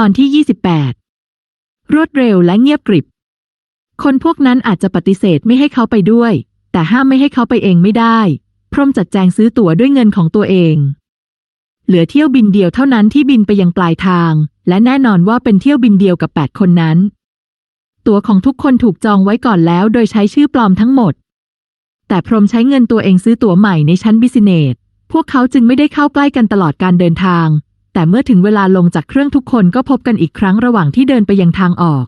ตอนที่ 28 รวดเร็วและเงียบกริบ คนพวกนั้นอาจจะปฏิเสธไม่ให้เขาไปด้วย แต่ห้ามไม่ให้เขาไปเองไม่ได้ พรมจัดแจงซื้อตั๋วด้วยเงินของตัวเอง เหลือเที่ยวบินเดียวเท่านั้นที่บินไปยังปลายทาง และแน่นอนว่าเป็นเที่ยวบินเดียวกับ 8 คนนั้น ตั๋วของทุกคนถูกจองไว้ก่อนแล้วโดยใช้ชื่อปลอมทั้งหมด แต่พรมใช้เงินตัวเองซื้อตั๋วใหม่ในชั้นบิสเนสพวกเขาจึงไม่ได้เข้าใกล้กันตลอดการเดินทาง แต่เมื่อถึงเวลาลงจากเครื่องทุกคนก็พบกันอีกครั้งระหว่างที่เดินไปยังทางออก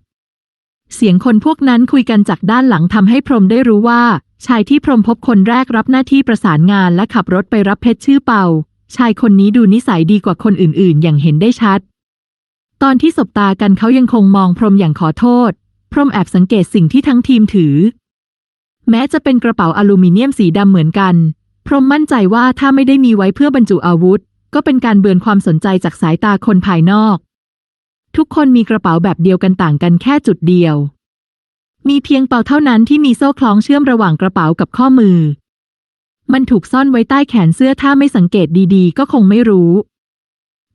เสียงคนพวกนั้นคุยกันจากด้านหลังทำให้พรมได้รู้ว่า ชายที่พรมพบคนแรกรับหน้าที่ประสานงานและขับรถไปรับเพชรชื่อเปา ชายคนนี้ดูนิสัยดีกว่าคนอื่นๆ อย่างเห็นได้ชัด ตอนที่สบตากันเขายังคงมองพรมอย่างขอโทษ พรมแอบสังเกตสิ่งที่ทั้งทีมถือ แม้จะเป็นกระเป๋าอลูมิเนียมสีดำเหมือนกัน พรมมั่นใจว่าถ้าไม่ได้มีไว้เพื่อบรรจุอาวุธ ก็เป็นการเบือนความสนใจจากสายตาคนภายนอก ทุกคนมีกระเป๋าแบบเดียวกันต่างกันแค่จุดเดียว มีเพียงเปาเท่านั้นที่มีโซ่คล้องเชื่อมระหว่างกระเป๋ากับข้อมือ มันถูกซ่อนไว้ใต้แขนเสื้อถ้าไม่สังเกตดีๆ ก็คงไม่รู้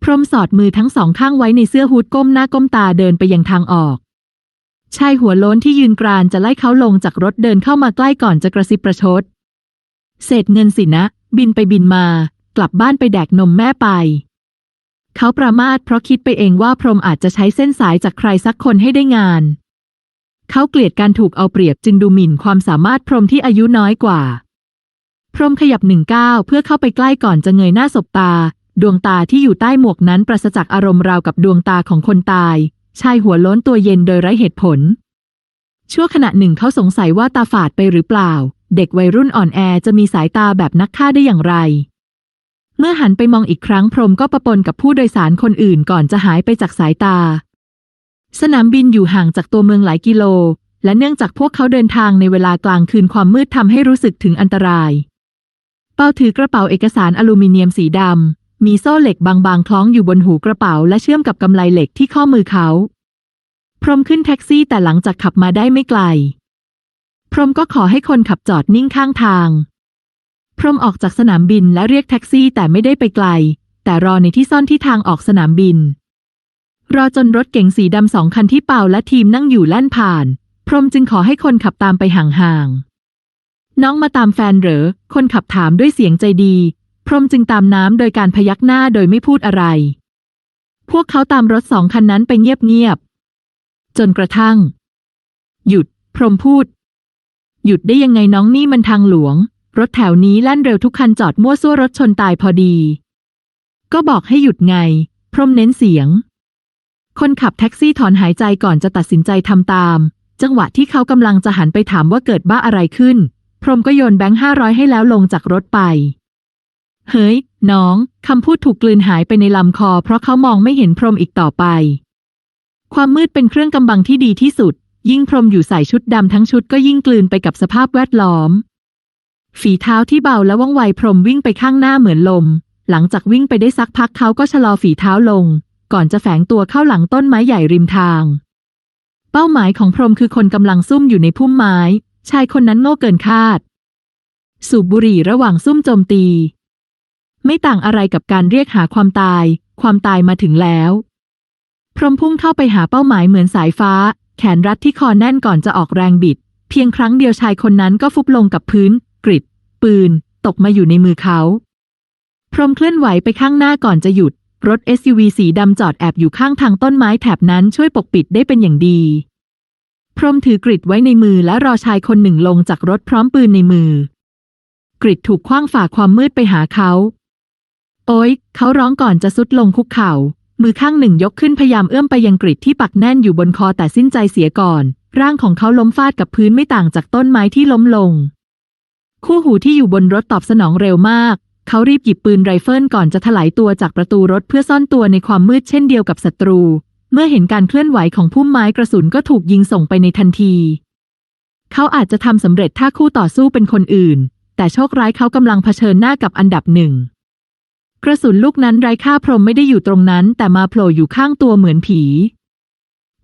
พรมสอดมือทั้งสองข้างไว้ในเสื้อฮูดก้มหน้าก้มตาเดินไปยังทางออกชายหัวโล้นที่ยืนกรานจะไล่เขาลงจากรถเดินเข้ามาใกล้ก่อนจะกระซิบประชด เศษเงินสินะ บินไปบินมา กลับบ้านไปแดกนมแม่ไป เขาประมาทเพราะคิดไปเองว่าพรหมอาจจะใช้เส้นสายจากใครสักคนให้ได้งาน เขาเกลียดการถูกเอาเปรียบจึงดูหมิ่นความสามารถพรหมที่อายุน้อยกว่า พรหมขยับหนึ่งก้าวเพื่อเข้าไปใกล้ก่อนจะเงยหน้าสบตา ดวงตาที่อยู่ใต้หมวกนั้นปราศจากอารมณ์ราวกับดวงตาของคนตาย ชายหัวล้นตัวเย็นโดยไร้เหตุผล ชั่วขณะหนึ่งเขาสงสัยว่าตาฝาดไปหรือเปล่า เด็กวัยรุ่นอ่อนแอจะมีสายตาแบบนักฆ่าได้อย่างไร เมื่อหันไปมองอีกครั้งพรมก็ประปนกับผู้โดยสารคนอื่นก่อนจะหายไปจากสายตา สนามบินอยู่ห่างจากตัวเมืองหลายกิโล และเนื่องจากพวกเขาเดินทางในเวลากลางคืนความมืดทำให้รู้สึกถึงอันตราย เปาถือกระเป๋าเอกสารอลูมิเนียมสีดำมีโซ่เหล็กบางๆ คล้องอยู่บนหูกระเป๋าและเชื่อมกับกำไลเหล็กที่ข้อมือเขา พรมขึ้นแท็กซี่แต่หลังจากขับมาได้ไม่ไกล พรมก็ขอให้คนขับจอดนิ่งข้างทาง พรมออกจากสนามบินและเรียกแท็กซี่แต่ไม่ได้ไปไกล แต่รอในที่ซ่อนที่ทางออกสนามบิน รอจนรถเก๋งสีดำสองคันที่เป่าและทีมนั่งอยู่แล่นผ่าน พรมจึงขอให้คนขับตามไปห่างๆน้องมาตามแฟนเหรอ คนขับถามด้วยเสียงใจดี พรมจึงตามน้ำโดยการพยักหน้าโดยไม่พูดอะไร พวกเขาตามรถสองคันนั้นไปเงียบๆจนกระทั่ง หยุด พรมพูด หยุดได้ยังไงน้องนี่มันทางหลวง รถแถวนี้แล่นเร็วทุกคันจอดมั่วซั่วรถชนตายพอดี ก็บอกให้หยุดไง พรมเน้นเสียง คนขับแท็กซี่ถอนหายใจก่อนจะตัดสินใจทำตาม จังหวะที่เขากำลังจะหันไปถามว่าเกิดบ้าอะไรขึ้น พรมก็โยนแบงค์ห้าร้อยให้แล้วลงจากรถไป เฮ้ย น้อง คำพูดถูกกลืนหายไปในลำคอ เพราะเขามองไม่เห็นพรมอีกต่อไป ความมืดเป็นเครื่องกำบังที่ดีที่สุด ยิ่งพรมอยู่ใส่ชุดดำทั้งชุดก็ยิ่งกลืนไปกับสภาพแวดล้อม ฝีเท้าที่เบาและว่องไวพรมวิ่งไปข้างหน้าเหมือนลม หลังจากวิ่งไปได้สักพักเขาก็ชะลอฝีเท้าลง ก่อนจะแฝงตัวเข้าหลังต้นไม้ใหญ่ริมทาง เป้าหมายของพรมคือคนกำลังซุ่มอยู่ในพุ่มไม้ ชายคนนั้นโง่เกินคาด สูบบุหรี่ระหว่างซุ่มโจมตี ไม่ต่างอะไรกับการเรียกหาความตาย ความตายมาถึงแล้ว พรมพุ่งเข้าไปหาเป้าหมายเหมือนสายฟ้า แขนรัดที่คอแน่นก่อนจะออกแรงบิด เพียงครั้งเดียวชายคนนั้นก็ฟุบลงกับพื้น ปืน ตกมาอยู่ในมือเขา พรมเคลื่อนไหวไปข้างหน้าก่อนจะหยุด รถ SUV สีดำจอดแอบอยู่ข้างทางต้นไม้แถบนั้นช่วยปกปิดได้เป็นอย่างดี พรมถือกริดไว้ในมือและรอชายคนหนึ่งลงจากรถพร้อมปืนในมือ กริดถูกคว้างฝ่าความมืดไปหาเขา โอ๊ย เขาร้องก่อนจะสุดลงคุกเข่า มือข้างหนึ่งยกขึ้นพยายามเอื้อมไปยังกริดที่ปักแน่นอยู่บนคอแต่สิ้นใจเสียก่อน ร่างของเขาล้มฟาดกับพื้นไม่ต่างจากต้นไม้ที่ล้มลง คู่หูที่อยู่บนรถตอบสนองเร็วมาก เขารีบหยิบปืนไรเฟิลก่อนจะถลายตัวจากประตูรถเพื่อซ่อนตัวในความมืดเช่นเดียวกับศัตรู เมื่อเห็นการเคลื่อนไหวของพุ่มไม้กระสุนก็ถูกยิงส่งไปในทันที เขาอาจจะทำสำเร็จถ้าคู่ต่อสู้เป็นคนอื่น แต่โชคร้ายเขากำลังเผชิญหน้ากับอันดับหนึ่งกระสุนลูกนั้นไร้ค่าพรหมไม่ได้อยู่ตรงนั้น แต่มาโผล่อยู่ข้างตัวเหมือนผี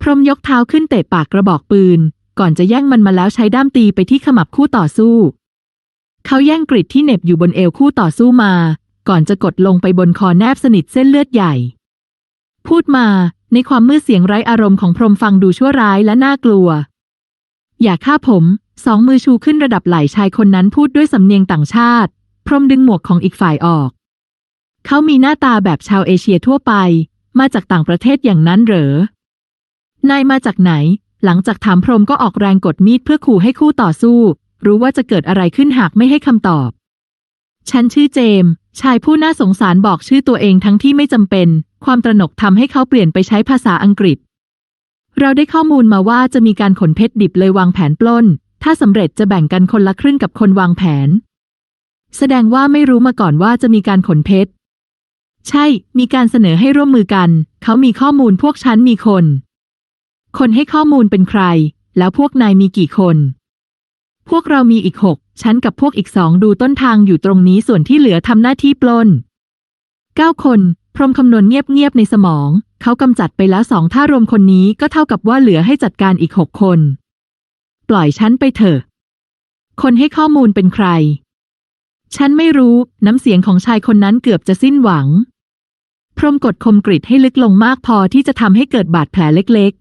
พรหมยกเท้าขึ้นเตะปากกระบอกปืน ก่อนจะแย่งมันมาแล้วใช้ด้ามตีไปที่ขมับคู่ต่อสู้ เขาแย่งกริดที่เหน็บอยู่บนเอวคู่ต่อสู้มา ก่อนจะกดลงไปบนคอแนบสนิทเส้นเลือดใหญ่ พูดมาในความมืดเสียงไร้อารมณ์ของพรมฟังดูชั่วร้ายและน่ากลัว อย่าฆ่าผม สองมือชูขึ้นระดับไหล่ชายคนนั้นพูดด้วยสำเนียงต่างชาติ พรมดึงหมวกของอีกฝ่ายออก เขามีหน้าตาแบบชาวเอเชียทั่วไป มาจากต่างประเทศอย่างนั้นเหรอ นายมาจากไหน หลังจากถามพรมก็ออกแรงกดมีดเพื่อขู่ให้คู่ต่อสู้ รู้ว่าจะเกิดอะไรขึ้นหากไม่ให้คำตอบ ฉันชื่อเจมส์ชายผู้น่าสงสารบอกชื่อตัวเองทั้งที่ไม่จำเป็น ความตระหนกทำให้เขาเปลี่ยนไปใช้ภาษาอังกฤษ เราได้ข้อมูลมาว่าจะมีการขนเพชรดิบเลยวางแผนปล้น ถ้าสำเร็จจะแบ่งกันคนละครึ่งกับคนวางแผน แสดงว่าไม่รู้มาก่อนว่าจะมีการขนเพชร ใช่ มีการเสนอให้ร่วมมือกัน เขามีข้อมูลพวกฉันมีคน คนให้ข้อมูลเป็นใคร แล้วพวกนายมีกี่คน พวกเรามีอีกหกฉันกับพวกอีกสองดูต้นทางอยู่ตรงนี้ส่วนที่เหลือทำหน้าที่ปล้นเก้าคน พรมคำนวณเงียบๆในสมอง เขากำจัดไปแล้วสองถ้ารวมคนนี้ก็เท่ากับว่าเหลือให้จัดการอีกหกคน ปล่อยฉันไปเถอะ คนให้ข้อมูลเป็นใคร ฉันไม่รู้ น้ำเสียงของชายคนนั้นเกือบจะสิ้นหวัง พรมกดคมกริดให้ลึกลงมากพอที่จะทำให้เกิดบาดแผลเล็ก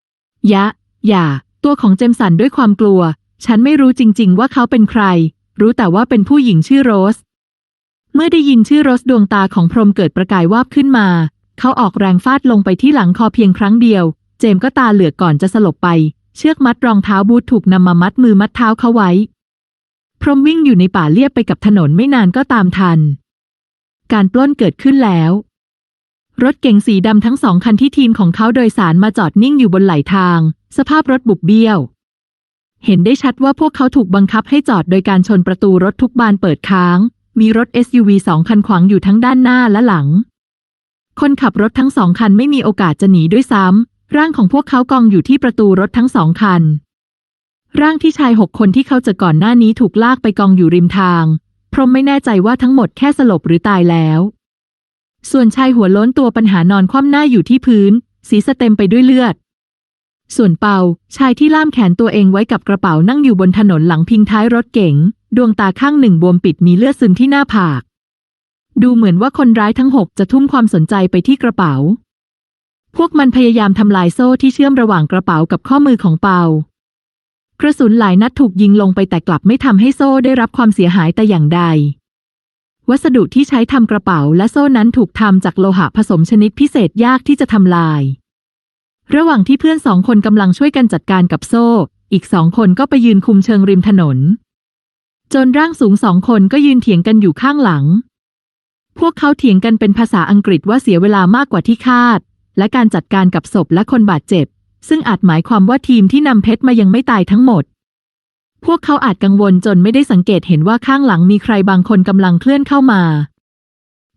ๆ ยะ อย่า ตัวของเจมสันด้วยความกลัว ฉันไม่รู้จริง ๆ ว่าเขาเป็นใคร รู้แต่ว่าเป็นผู้หญิงชื่อโรส เมื่อได้ยินชื่อโรสดวงตาของพรมเกิดประกายวาบขึ้นมา เขาออกแรงฟาดลงไปที่หลังคอเพียงครั้งเดียว เจมก็ตาเหลือกก่อนจะสลบไป เชือกมัดรองเท้าบูทถูกนำมามัดมือมัดเท้าเขาไว้ พรมวิ่งอยู่ในป่าเลียบไปกับถนนไม่นานก็ตามทัน การปล้นเกิดขึ้นแล้ว รถเก๋งสีดำทั้งสองคันที่ทีมของเขาโดยสารมาจอดนิ่งอยู่บนไหลทาง สภาพรถบุบเบี้ยว เห็นได้ชัดว่าพวกเขาถูกบังคับให้จอดโดยการชนประตูรถทุกบานเปิดค้าง มีรถ SUV สองคันขวางอยู่ทั้งด้านหน้าและหลัง คนขับรถทั้งสองคันไม่มีโอกาสจะหนีด้วยซ้ำ ร่างของพวกเขากองอยู่ที่ประตูรถทั้งสองคัน ร่างที่ชายหกคนที่เขาเจอก่อนหน้านี้ถูกลากไปกองอยู่ริมทาง พรมไม่แน่ใจว่าทั้งหมดแค่สลบหรือตายแล้ว ส่วนชายหัวล้นตัวปัญหานอนคว่ำหน้าอยู่ที่พื้นศีรษะเต็มไปด้วยเลือด ส่วนเปาชายที่ล่ามแขนตัวเองไว้กับกระเป๋านั่งอยู่บนถนนหลังพิงท้ายรถเก๋ง ดวงตาข้างหนึ่งบวมปิดมีเลือดซึมที่หน้าผาก ดูเหมือนว่าคนร้ายทั้งหกจะทุ่มความสนใจไปที่กระเป๋า พวกมันพยายามทำลายโซ่ที่เชื่อมระหว่างกระเป๋ากับข้อมือของเปากระสุนหลายนัดถูกยิงลงไปแต่กลับไม่ทำให้โซ่ได้รับความเสียหายแต่อย่างใด วัสดุที่ใช้ทำกระเป๋าและโซ่นั้นถูกทำจากโลหะผสมชนิดพิเศษยากที่จะทำลาย ระหว่างที่เพื่อนสองคนกำลังช่วยกันจัดการกับโซ่ อีกสองคนก็ไปยืนคุมเชิงริมถนน จนร่างสูงสองคนก็ยืนเถียงกันอยู่ข้างหลัง พวกเขาเถียงกันเป็นภาษาอังกฤษว่าเสียเวลามากกว่าที่คาด และการจัดการกับศพและคนบาดเจ็บ ซึ่งอาจหมายความว่าทีมที่นำเพชรมายังไม่ตายทั้งหมด พวกเขาอาจกังวลจนไม่ได้สังเกตเห็นว่าข้างหลังมีใครบางคนกำลังเคลื่อนเข้ามา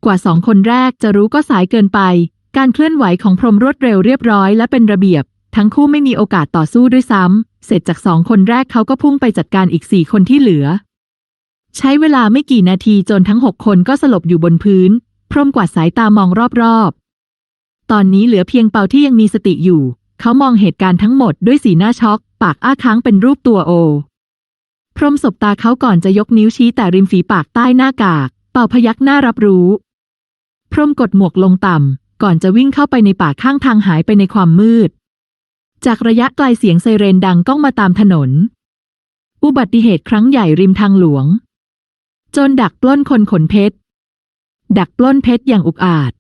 กว่าสองคนแรกจะรู้ก็สายเกินไป การเคลื่อนไหวของพรมรวดเร็วเรียบร้อยและเป็นระเบียบ ทั้งคู่ไม่มีโอกาสต่อสู้ด้วยซ้ำ เสร็จจากสองคนแรกเขาก็พุ่งไปจัดการอีกสี่คนที่เหลือ ใช้เวลาไม่กี่นาทีจนทั้งหกคนก็สลบอยู่บนพื้น พรมกวาดสายตามองรอบๆ ตอนนี้เหลือเพียงเปาที่ยังมีสติอยู่ เขามองเหตุการณ์ทั้งหมดด้วยสีหน้าช็อก ปากอ้าค้างเป็นรูปตัวโอ พรมสบตาเขาก่อนจะยกนิ้วชี้แต่ริมฝีปากใต้หน้ากาก เป่าพยักหน้ารับรู้ พรมกดหมวกลงต่ำ ก่อนจะวิ่งเข้าไปในป่าข้างทางหายไปในความมืด จากระยะไกลเสียงไซเรนดังก้องมาตามถนน อุบัติเหตุครั้งใหญ่ริมทางหลวง จนดักปล้นคนขนเพชร ดักปล้นเพชรอย่างอุกอาจ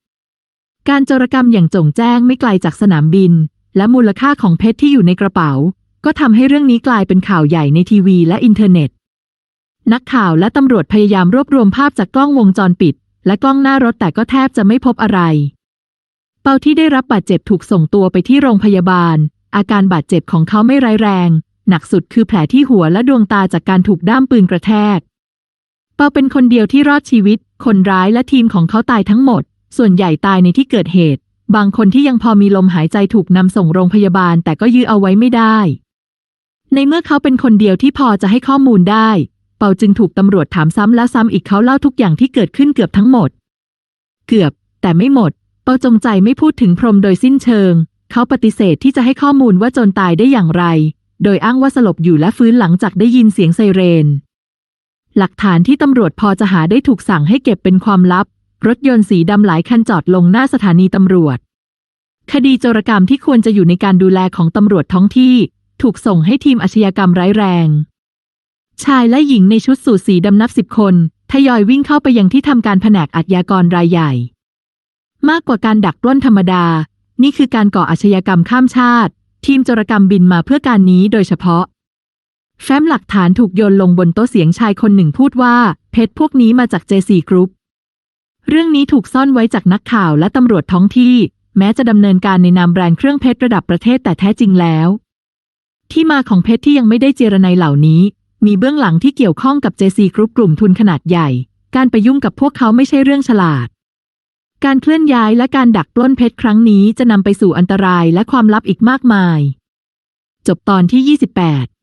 การโจรกรรมอย่างจงแจ้งไม่ไกลจากสนามบิน และมูลค่าของเพชรที่อยู่ในกระเป๋า ก็ทำให้เรื่องนี้กลายเป็นข่าวใหญ่ในทีวีและอินเทอร์เน็ต นักข่าวและตำรวจพยายามรวบรวมภาพจากกล้องวงจรปิด และกล้องหน้ารถแต่ก็แทบจะไม่พบอะไร ปาที่ได้รับบาดเจ็บถูกส่งตัวไปที่โรงพยาบาล อาการบาดเจ็บของเขาไม่ร้ายแรง หนักสุดคือแผลที่หัวและดวงตาจากการถูกด้ามปืนกระแทก เปาเป็นคนเดียวที่รอดชีวิต คนร้ายและทีมของเขาตายทั้งหมด ส่วนใหญ่ตายในที่เกิดเหตุ บางคนที่ยังพอมีลมหายใจถูกนำส่งโรงพยาบาลแต่ก็ยื้อเอาไว้ไม่ได้ ในเมื่อเขาเป็นคนเดียวที่พอจะให้ข้อมูลได้ เปาจึงถูกตำรวจถามซ้ำแล้วซ้ำอีกเขาเล่าทุกอย่างที่เกิดขึ้นเกือบทั้งหมด เกือบ แต่ไม่หมด เปาจงใจไม่พูดถึงพรมโดยสิ้นเชิง เขาปฏิเสธที่จะให้ข้อมูลว่าโจรตายได้อย่างไร โดยอ้างว่าสลบอยู่และฟื้นหลังจากได้ยินเสียงไซเรน หลักฐานที่ตำรวจพอจะหาได้ถูกสั่งให้เก็บเป็นความลับ รถยนต์สีดำหลายคันจอดลงหน้าสถานีตำรวจ คดีโจรกรรมที่ควรจะอยู่ในการดูแลของตำรวจท้องที่ ถูกส่งให้ทีมอาชญากรรมร้ายแรง ชายและหญิงในชุดสูทสีดำนับสิบคนทยอยวิ่งเข้าไปยังที่ทำการแผนกอาชญากรรายใหญ่ มากกว่าการดักปล้นธรรมดา นี่คือการก่ออาชญากรรมข้ามชาติ ทีมโจรกรรมบินมาเพื่อการนี้โดยเฉพาะ แฟ้มหลักฐานถูกโยนลงบนโต๊ะเสียงชายคนหนึ่งพูดว่า เพชรพวกนี้มาจาก JC Group เรื่องนี้ถูกซ่อนไว้จากนักข่าวและตำรวจท้องที่ แม้จะดำเนินการในนามแบรนด์เครื่องเพชรระดับประเทศแต่แท้จริงแล้ว ที่มาของเพชรที่ยังไม่ได้เจรไนเหล่านี้ มีเบื้องหลังที่เกี่ยวข้องกับ JC Group กลุ่มทุนขนาดใหญ่ การไปยุ่งกับพวกเขาไม่ใช่เรื่องฉลาด การเคลื่อนย้ายและการดักปล้นเพชรครั้งนี้จะนำไปสู่อันตรายและความลับอีกมากมาย จบตอนที่ 28